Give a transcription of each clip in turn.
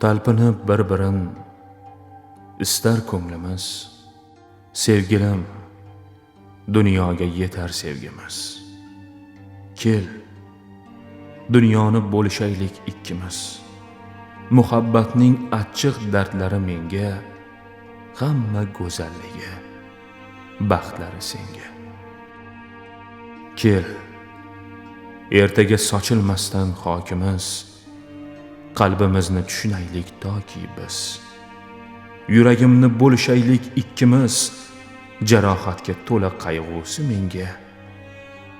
talpinib bir birin istar ko'nglimiz sevgilim dunyoga yetar sevgimiz. Kel dunyoni bo'lishaylik ikkimiz. Muhabbatning achchiq dardlari menga hamma go'zalligi baxtlari senga. Kel ertaga sochilmasdan xokimiz qalbimizni tushunaylik toki biz. Yuragimni bo'lishaylik ikkimiz. Jarohatga to'la qayg'usi menga.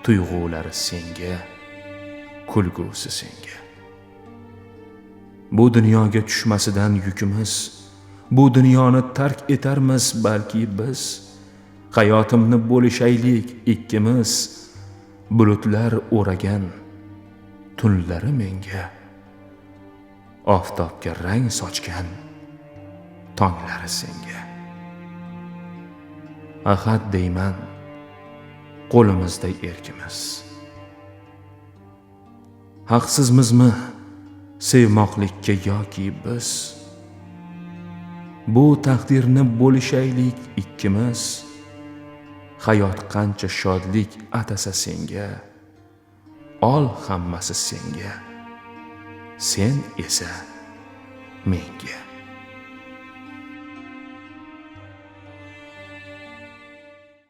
Tuyg'ulari senga. Kulgusi senga. Bu dunyoga tushmasidan yukimiz. Bu dunyoni tark etarmiz balki biz. Hayotimni bo'lishaylik ikkimiz. Bulutlar o'ragan tunlari menga. Oftobga rang sochgan tonglari senga. Ahad deyman qo'limizda erkimiz. Haqsizmizmi sevmoqlikka yoki biz? Bu taqdirni bo'lishaylik ikkimiz. Hayot qancha shodlik atasa senga ol hammasi senga. Sen esa menga